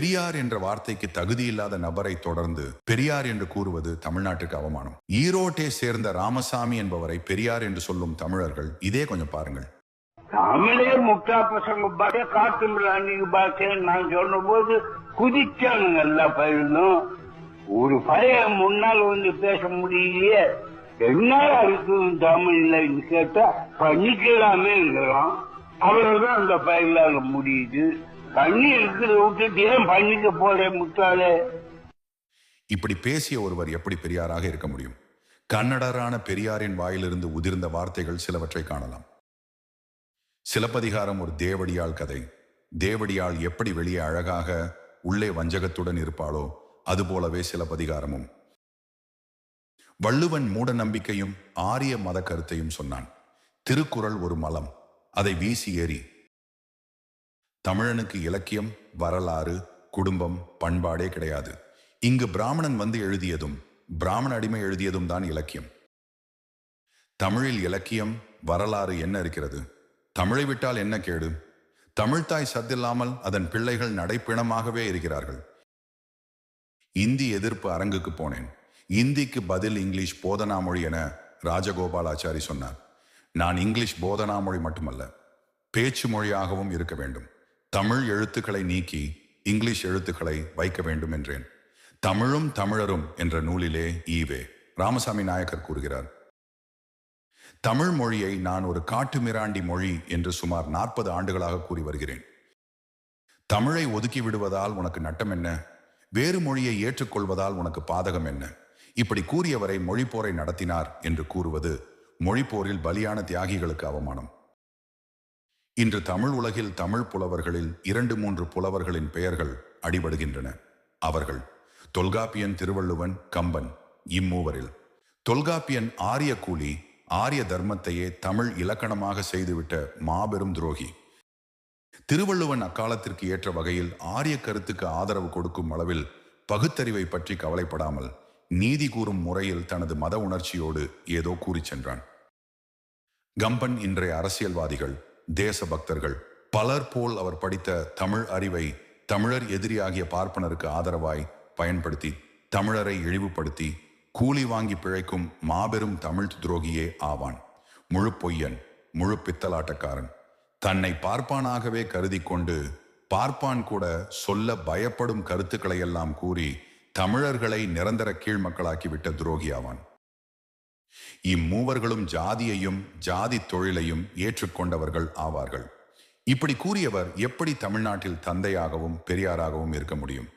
பெரியார் என்ற வார்த்தைக்கு தகுதி இல்லாத நபரை தொடர்ந்து பெரியார் என்று கூறுவது தமிழ்நாட்டுக்கு அவமானம். ஈரோட்டை சேர்ந்த ராமசாமி என்பவரை பெரியார் என்று சொல்லும் தமிழர்கள் இதே கொஞ்சம் பாருங்கள். தமிழே முட்டா பசங்க பாட்டே காட்டு அன்னைக்கு பார்த்தேன் நான் சொன்னபோது குதிச்சானுங்க எல்லா பயிலும். ஒரு பழைய முன்னால் வந்து பேச முடியலையே என்ன இருக்கு தமிழ்ல கேட்டா பண்ணிக்கலாமேங்கிறான். அவ்வளவுதான் அந்த பயிலாக முடியுது. பண்ணி இருக்கிறத விட்டுட்டு ஏன் பண்ணிக்க போற முட்டாளே. இப்படி பேசிய ஒருவர் எப்படி பெரியாராக இருக்க முடியும்? கன்னடரான பெரியாரின் வாயிலிருந்து உதிர்ந்த வார்த்தைகள் சிலவற்றை காணலாம். சிலப்பதிகாரம் ஒரு தேவடியாள் கதை. தேவடியாள் எப்படி வெளியே அழகாக உள்ளே வஞ்சகத்துடன் இருப்பாளோ அதுபோலவே சிலப்பதிகாரமும். வள்ளுவன் மூட நம்பிக்கையும் ஆரிய மத கருத்தையும் சொன்னான். திருக்குறள் ஒரு மலம். அதை வீசி ஏறி தமிழனுக்கு இலக்கியம் வரலாறு குடும்பம் பண்பாடே கிடையாது. இங்கு பிராமணன் வந்து எழுதியதும் பிராமண அடிமை எழுதியதும் தான் இலக்கியம். தமிழில் இலக்கியம் வரலாறு என்ன இருக்கிறது? தமிழை விட்டால் என்ன கேடு? தமிழ்தாய் சத்தில்லாமல் அதன் பிள்ளைகள் நடைப்பிணமாகவே இருக்கிறார்கள். இந்தி எதிர்ப்பு அரங்குக்கு போனேன். இந்திக்கு பதில் இங்கிலீஷ் போதனா மொழி என ராஜகோபாலாச்சாரி சொன்னார். நான் இங்கிலீஷ் போதனா மொழி மட்டுமல்ல பேச்சு மொழியாகவும் இருக்க வேண்டும். தமிழ் எழுத்துக்களை நீக்கி இங்கிலீஷ் எழுத்துக்களை வைக்க வேண்டும் என்றேன். தமிழும் தமிழரும் என்ற நூலிலே ஈவே. ராமசாமி நாயக்கர் கூறுகிறார். தமிழ் மொழியை நான் ஒரு காட்டு மிராண்டி மொழி என்று சுமார் நாற்பது ஆண்டுகளாக கூறி வருகிறேன். தமிழை ஒதுக்கி விடுவதால் உனக்கு நட்டம் என்ன? வேறு மொழியை ஏற்றுக்கொள்வதால் உனக்கு பாதகம் என்ன? இப்படி கூறியவரை மொழிப்போரை நடத்தினார் என்று கூறுவது மொழிப்போரில் பலியான தியாகிகளுக்கு அவமானம். இன்று தமிழ் உலகில் தமிழ் புலவர்களில் இரண்டு மூன்று புலவர்களின் பெயர்கள் அடிபடுகின்றன. அவர்கள் தொல்காப்பியன் திருவள்ளுவன் கம்பன் இம்மூவரில். தொல்காப்பியன் ஆரிய கூலி ஆரிய தர்மத்தையே தமிழ் இலக்கணமாக செய்துவிட்ட மாபெரும் துரோகி. திருவள்ளுவன் அக்காலத்திற்கு ஏற்ற வகையில் ஆரிய கருத்துக்கு ஆதரவு கொடுக்கும் அளவில் பகுத்தறிவை பற்றி கவலைப்படாமல் நீதி கூறும் முறையில் தனது மத உணர்ச்சியோடு ஏதோ கூறிச் சென்றான். கம்பன் இன்றைய அரசியல்வாதிகள் தேசபக்தர்கள். பலர் போல் அவர் படித்த தமிழ் அறிவை தமிழர் எதிரியாகிய பார்ப்பனருக்கு ஆதரவாய் பயன்படுத்தி தமிழரை இழிவுபடுத்தி கூலி வாங்கி பிழைக்கும் மாபெரும் தமிழ் துரோகியே ஆவான். முழு பொய்யன் முழு பித்தலாட்டக்காரன். தன்னை பார்ப்பானாகவே கருதி கொண்டு பார்ப்பான் கூட சொல்ல பயப்படும் கருத்துக்களை எல்லாம் கூறி தமிழர்களை நிரந்தர கீழ் மக்களாக்கிவிட்ட துரோகியாவான். இம்மூவர்களும் ஜாதியையும் ஜாதி தொழிலையும் ஏற்றுக்கொண்டவர்கள் ஆவார்கள். இப்படி கூறியவர் எப்படி தமிழ்நாட்டில் தந்தையாகவும் பெரியாராகவும் இருக்க முடியும்?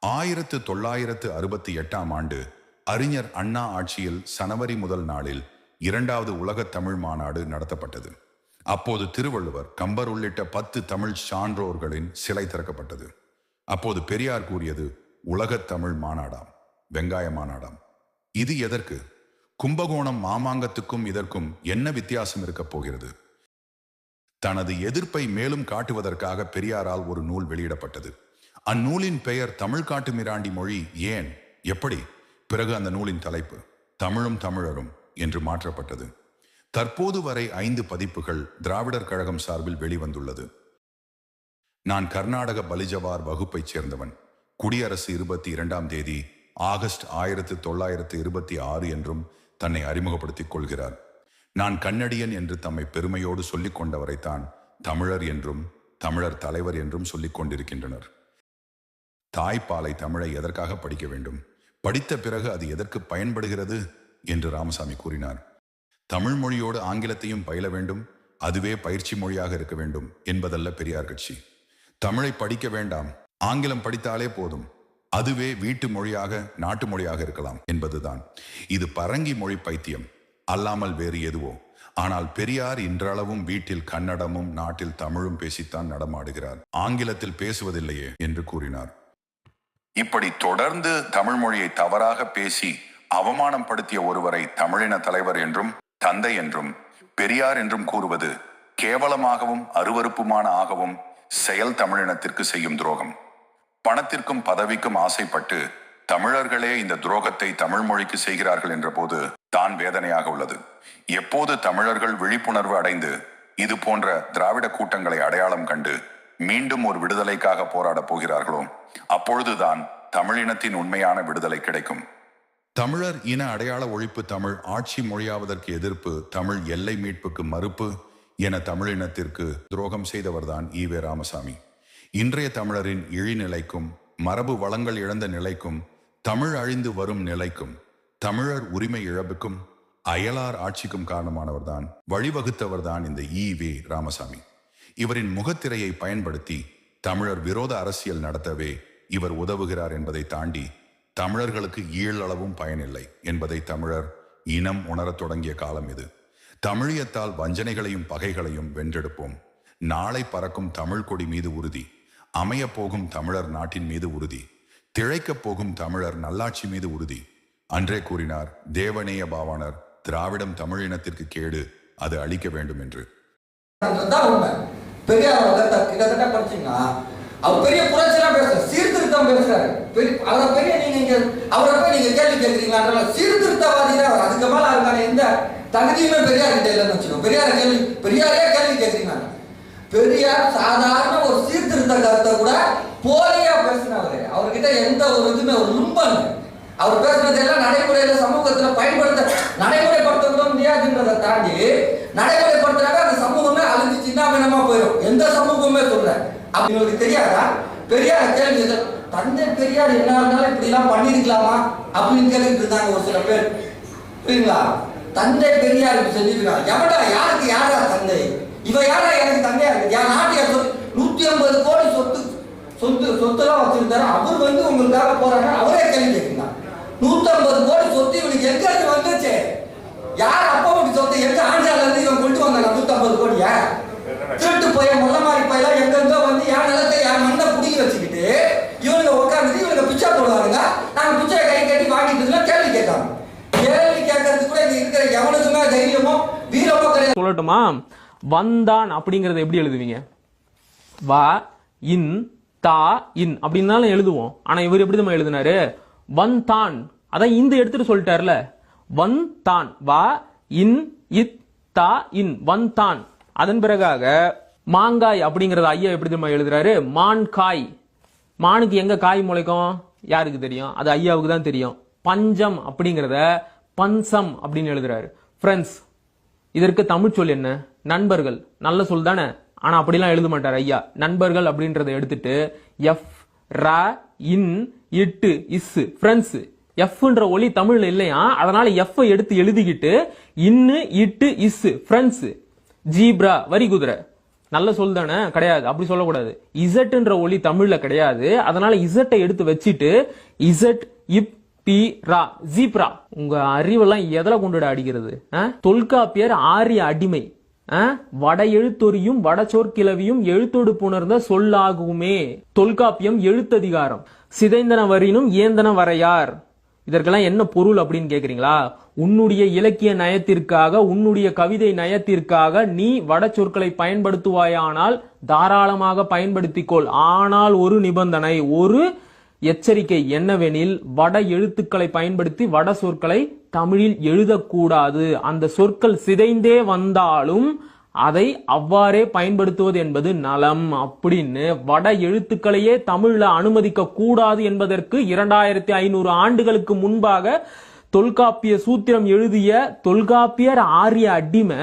ஆயிரத்து தொள்ளாயிரத்து அறுபத்தி எட்டாம் ஆண்டு அறிஞர் அண்ணா ஆட்சியில் சனவரி முதல் நாளில் இரண்டாவது உலக தமிழ் மாநாடு நடத்தப்பட்டது. அப்போது திருவள்ளுவர் கம்பர் உள்ளிட்ட பத்து தமிழ் சான்றோர்களின் சிலை திறக்கப்பட்டது. அப்போது பெரியார் கூறியது உலகத் தமிழ் மாநாடாம் வெங்காய மாநாடாம். இது எதற்கு? கும்பகோணம் மாமாங்கத்துக்கும் இதற்கும் என்ன வித்தியாசம் இருக்கப் போகிறது? தனது எதிர்ப்பை மேலும் காட்டுவதற்காக பெரியாரால் ஒரு நூல் வெளியிடப்பட்டது. அந்நூலின் பெயர் தமிழ் காட்டு மிராண்டி மொழி ஏன்? எப்படி? பிறகு அந்த நூலின் தலைப்பு தமிழும் தமிழரும் என்று மாற்றப்பட்டது. தற்போது வரை ஐந்து பதிப்புகள் திராவிடர் கழகம் சார்பில் வெளிவந்துள்ளது. நான் கர்நாடக பலிஜவார் வகுப்பைச் சேர்ந்தவன். குடியரசு இருபத்தி இரண்டாம் தேதி ஆகஸ்ட் ஆயிரத்து தொள்ளாயிரத்து இருபத்தி ஆறு என்றும் தன்னை அறிமுகப்படுத்திக் கொள்கிறார். நான் கண்ணடியன் என்று தம்மை பெருமையோடு சொல்லிக் கொண்டவரைத்தான் தமிழர் என்றும் தமிழர் தலைவர் என்றும் சொல்லிக் கொண்டிருக்கின்றனர். தாய்ப்பாலை தமிழை எதற்காக படிக்க வேண்டும்? படித்த பிறகு அது எதற்கு பயன்படுகிறது? என்று ராமசாமி கூறினார். தமிழ் மொழியோடு ஆங்கிலத்தையும் பயில வேண்டும் அதுவே பயிற்சி மொழியாக இருக்க வேண்டும் என்பதல்ல பெரியார் கட்சி. தமிழை படிக்க வேண்டாம் ஆங்கிலம் படித்தாலே போதும். அதுவே வீட்டு மொழியாக நாட்டு மொழியாக இருக்கலாம் என்பதுதான். இது பரங்கி மொழி பைத்தியம். அல்லாமல் வேறு எதுவோ. ஆனால் பெரியார் இன்றளவும் வீட்டில் கன்னடமும் நாட்டில் தமிழும் பேசித்தான் நடமாடுகிறார். ஆங்கிலத்தில் பேசுவதில்லையே என்று கூறினார். இப்படி தொடர்ந்து தமிழ் மொழியை தவறாக பேசி அவமானம் படுத்திய ஒருவரை தமிழின தலைவர் என்றும் தந்தை என்றும் பெரியார் என்றும் கூறுவது கேவலமாகவும் அருவருப்புமான ஆகவும் செயல் தமிழினத்திற்கு செய்யும் துரோகம். பணத்திற்கும் பதவிக்கும் ஆசைப்பட்டு தமிழர்களே இந்த துரோகத்தை தமிழ் மொழிக்கு செய்கிறார்கள் என்றபோது தான் வேதனையாக உள்ளது. எப்போது தமிழர்கள் விழிப்புணர்வு அடைந்து இது போன்ற திராவிட கூட்டங்களை அடையாளம் கண்டு மீண்டும் ஒரு விடுதலைக்காக போராடப் போகிறார்களோ அப்பொழுதுதான் தமிழினத்தின் உண்மையான விடுதலை கிடைக்கும். தமிழர் இன அடையாள ஒழிப்பு தமிழ் ஆட்சி மொழியாவதற்கு எதிர்ப்பு தமிழ் எல்லை மீட்புக்கு மறுப்பு என தமிழினத்திற்கு துரோகம் செய்தவர்தான் ஈவே ராமசாமி. இன்றைய தமிழரின் இழிநிலைக்கும் மரபு வளங்கள் இழந்த நிலைக்கும் தமிழ் அழிந்து வரும் நிலைக்கும் தமிழர் உரிமை இழப்புக்கும் அயலார் ஆட்சிக்கும் காரணமானவர்தான் வழிவகுத்தவர்தான் இந்த இ வே ராமசாமி. இவரின் முகத்திரையை பயன்படுத்தி தமிழர் விரோத அரசியல் நடத்தவே இவர் உதவுகிறார் என்பதை தாண்டி தமிழர்களுக்கு ஈழளவும் பயனில்லை என்பதை தமிழர் இனம் உணரத் தொடங்கிய காலம் இது. தமிழியத்தால் வஞ்சனைகளையும் பகைகளையும் வென்றெடுப்போம். நாளை பறக்கும் தமிழ் கொடி மீது உறுதி. அமையப் போகும் தமிழர் நாட்டின் மீது உறுதி திழைக்கப் போகும் தமிழர் நல்லாட்சி மீது உறுதி. அன்றே கூறினார் தேவநேய பாவாணர் திராவிடம் தமிழினத்திற்கு கேடு அது அழிக்க வேண்டும் என்று. அவர் பெரிய புரட்சியெல்லாம் பேசுறாரு சீர்திருத்தம் பேசுறாரு. அவரை பெரிய நீங்க அவரை போய் நீங்க கேள்வி கேட்கறீங்களா சீர்திருத்தவாதி தான் அவர். அதுக்கு மேல அதுக்கான எந்த தகுதியுமே பெரியார் கிட்ட இல்லைன்னு வச்சுக்கோங்க. பெரியார கேள்வி பெரியாரே கேள்வி கேட்கறீங்க பெரியார் சாதாரண ஒரு சீர்திருத்த கருத்தை கூட போலியா பேசினவர். அவர்கிட்ட எந்த ஒரு இதுவுமே ஒரு லும்பம் அவர் பேசுனது எல்லாம் நடைமுறையில சமூகத்துல பயன்படுத்த நடைமுறைப்படுத்த முடியாதுன்றதை தாண்டி நடைமுறைப்படுத்துறாங்க அந்த சமூகமே அழிஞ்சு சின்னாபின்னமா போயிடும் எந்த சமூகமே சொல்ல. அப்படி உங்களுக்கு தெரியாதா? பெரியார் கேள்வி தந்தை பெரியார் என்ன இருந்தாலும் இப்படி எல்லாம் பண்ணிருக்கலாமா? அப்படின்னு கேட்டுட்டு இருந்தாங்க ஒரு சில பேர். புரியுங்களா தந்தை பெரியார் இப்படி செஞ்சிருக்காங்க எவடா யாருக்கு யாரா தந்தை? இவ யாரா எனக்கு தந்தையா இருக்கு? என் நாட்டு நூத்தி ஐம்பது கோடி சொத்து சொத்து சொத்துலாம் வச்சிருந்தாரு அவர் வந்து உங்களுக்காக போறாங்க அவரே கேள்வி கேட்கிறார். நூத்தி ஐம்பது கோடி சொத்து இவனுக்கு எங்க இருந்து வந்துச்சு? யார் அப்பா வீட்டு சொத்து எங்க ஆண்டால இருந்து இவன் கொண்டு வந்தாங்க நூத்தம்பது கோடியா? திருட்டு போய் முள்ள மாதிரி போயெல்லாம் எங்கெங்கோ வந்து யார் நிலத்தை யார் மண்ணை புடிங்கி வச்சுக்கிட்டு இவனுங்க உட்காந்துட்டு இவனுங்க பிச்சை போடுவாருங்க நாங்க பிச்சை கை கட்டி வாங்கிட்டு கேள்வி கேட்காங்க கேள்வி கேட்கறதுக்கு கூட இங்க இருக்கிற எவனுக்குமே தைரியமோ வீரமோ கிடையாது. சொல்லட்டுமா? வந்தான் அப்படிங்கறத எப்படி எழுதுவீங்க? வா இன் தா இன் அப்படின்னாலும் எழுதுவோம். ஆனா இவர் எப்படி நம்ம எழுதினாரு? வந்தான் அதான் இந்த எடுத்துட்டு சொல்லிட்டார்ல. வந்தான் வா இன் இத் தா இன். வன் தான். அதன் பிறகாக மாங்காய் அப்படிங்கறத ஐயா எப்படி நம்ம எழுதுறாரு? மான்காய் மானுக்கு எங்க காய் முளைக்கும்? யாருக்கு தெரியும்? அது ஐயாவுக்கு தான் தெரியும். பஞ்சம் அப்படிங்கிறத பஞ்சம் அப்படின்னு எழுதுறாரு. ஃப்ரெண்ட்ஸ் இதற்கு தமிழ் சொல் என்ன? நண்பர்கள். நல்ல சொல் தானே? ஆனா அப்படிலாம் எழுத மாட்டார். ஐயா நண்பர்கள் அப்படின்றத எடுத்துட்டு எஃப் ர இன் இட்டு இஸ் ஃப்ரெண்ட்ஸ் எஃப்ன்ற ஒளி தமிழ்ல இல்லையா? அதனால எஃப் எடுத்து எழுதிக்கிட்டு இன்னு இட்டு இஸ் ஃப்ரெண்ட்ஸ் ஜீப்ரா வரி குதிரை. நல்ல சொல் தானே? கிடையாது. அப்படி சொல்லக்கூடாது. இசட்ன்ற ஒலி தமிழ்ல கிடையாது. அதனால இசட்டை எடுத்து வச்சுட்டு இசட் இப் பி ரா ஜீப்ரா. உங்க அறிவெல்லாம் எதில் கொண்டுட அடிக்கிறது? ஆ? தொல்காப்பியர் ஆரிய அடிமை. வட எழுத்தொறியும் வட சொற்கிளவியும் எழுத்தொடு புணர்ந்த சொல்லாகுமே. தொல்காப்பியம் எழுத்ததிகாரம். சிதைந்தன வரினும் ஏந்தன வரையார் இதற்கெல்லாம் என்ன பொருள் அப்படின்னு கேக்குறீங்களா? உன்னுடைய இலக்கிய நயத்திற்காக உன்னுடைய கவிதை நயத்திற்காக நீ வட சொற்களை பயன்படுத்துவாயானால் தாராளமாக பயன்படுத்திக்கொள். ஆனால் ஒரு நிபந்தனை ஒரு எச்சரிக்கை என்னவெனில் வட எழுத்துக்களை பயன்படுத்தி வட சொற்களை தமிழில் எழுதக்கூடாது. அந்த சொற்கள் சிதைந்தே வந்தாலும் அதை அவ்வாறே பயன்படுத்துவது என்பது நலம் அப்படின்னு வட எழுத்துக்களையே தமிழ்ல அனுமதிக்க கூடாது என்பதற்கு இரண்டாயிரத்தி ஐநூறு ஆண்டுகளுக்கு முன்பாக தொல்காப்பிய சூத்திரம் எழுதிய தொல்காப்பியர் ஆரிய அடிமை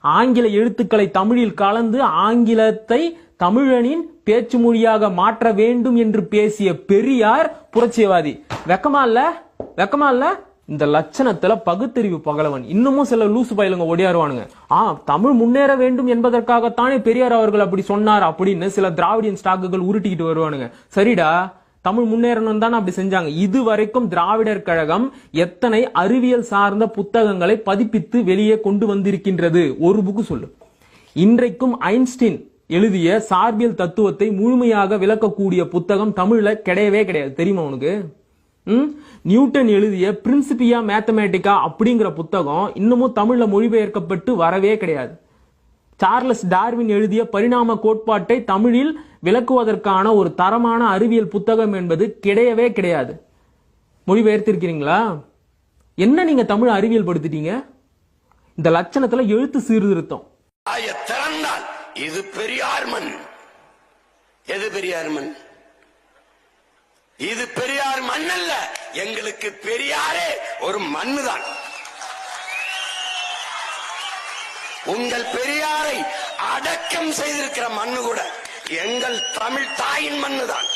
ஆங்கில எழுத்துக்களை தமிழில் கலந்து ஆங்கிலத்தை தமிழனின் பேச்சு மொழியாக மாற்ற வேண்டும் என்று பேசிய பெரியார் புரட்சியவாதி வெக்கமா இல்ல? வெக்கமா இல்ல? இந்த லட்சணத்துல பகுத்தறிவு பகலவன். இன்னமும் சில லூசு பயலுங்க ஒடியாருவானுங்க. ஆ தமிழ் முன்னேற வேண்டும் என்பதற்காகத்தானே பெரியார் அவர்கள் அப்படி சொன்னார் அப்படின்னு சில திராவிடியன் ஸ்டாக்குகள் உருட்டிக்கிட்டு வருவானுங்க. சரிடா தமிழ் முன்னேறணும் தானே அப்படி செஞ்சாங்க. இது வரைக்கும் திராவிடர் கழகம் எத்தனை அறிவியல் சார்ந்த புத்தகங்களை பதிப்பித்து வெளியே கொண்டு வந்திருக்கின்றது? ஒரு புக்கு சொல்லு. இன்றைக்கும் ஐன்ஸ்டீன் எழுதிய சார்பியல் தத்துவத்தை முழுமையாக விளக்கக்கூடிய புத்தகம் தமிழ்ல கிடையவே கிடையாது. தெரியுமா உனக்கு? நியூட்டன் எழுதிய பிரின்சிபியா மேத்தமேட்டிக்கா அப்படிங்கிற புத்தகம் இன்னமும் தமிழ்ல மொழிபெயர்க்கப்பட்டு வரவே கிடையாது. சார்லஸ் டார்வின் எழுதிய பரிணாம கோட்பாட்டை தமிழில் விளக்குவதற்கான ஒரு தரமான அறிவியல் புத்தகம் என்பது கிடையவே கிடையாது. மொழிபெயர்த்திருக்கிறீங்களா? என்ன நீங்க தமிழ் அறிவியல் படுத்திட்டீங்க இந்த லட்சணத்துல எழுத்து சீர்திருத்தம். திறந்தால் இது பெரியார் மண் எது பெரியார் மண் இது பெரியார் மண் அல்ல எங்களுக்கு பெரியாரே ஒரு மண்ணுதான். உங்கள் பெரியாரை அடக்கம் செய்திருக்கிற மண்ணு கூட எங்கள் தமிழ் தாயின் மண்ணுதான்.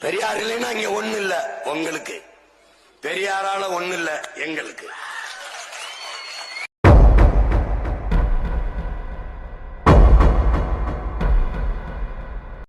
பெரியார் இல்லைன்னா இங்க ஒண்ணு இல்ல உங்களுக்கு. பெரியாரால ஒண்ணு இல்ல எங்களுக்கு.